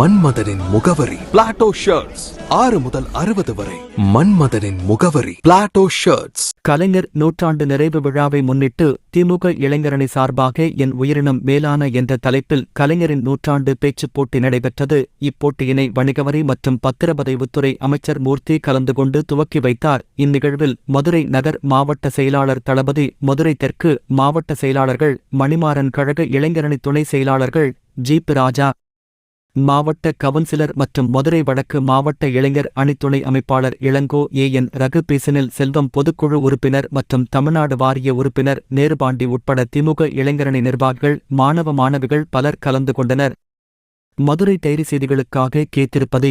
மன்மதனின் முகவரி. Plato shirts ஆறு முதல் அறுபது வரை. மன்மதனின் முகவரி. பிளாட்டோ ஷர்ட்ஸ் கலைஞர் நூற்றாண்டு நிறைவு விழாவை முன்னிட்டு திமுக இளைஞரணி சார்பாக என் உயிரினம் மேலான என்ற தலைப்பில் கலைஞரின் நூற்றாண்டு பேச்சுப் போட்டி நடைபெற்றது. இப்போட்டியினை வணிகவரி மற்றும் பத்திரப்பதிவுத்துறை அமைச்சர் மூர்த்தி கலந்து கொண்டு துவக்கி வைத்தார். இந்நிகழ்வில் மதுரை நகர் மாவட்ட செயலாளர் தளபதி மதுரை தெற்கு மாவட்ட செயலாளர்கள் மணிமாறன் கழக இளைஞரணி துணை செயலாளர்கள் ஜீப் ராஜா மாவட்ட கவுன்சிலர் மற்றும் மதுரை வடக்கு மாவட்ட இளைஞர் அணித்துணை அமைப்பாளர் இளங்கோ ஏ என் ரகு பேசினில் செல்வம் பொதுக்குழு உறுப்பினர் மற்றும் தமிழ்நாடு வாரிய உறுப்பினர் நேருபாண்டி உட்பட திமுக இளைஞரணி நிர்வாகிகள் மாணவ மாணவிகள் பலர் கலந்து கொண்டனர். மதுரை டைரி செய்திகளுக்காக கேத்திருப்பது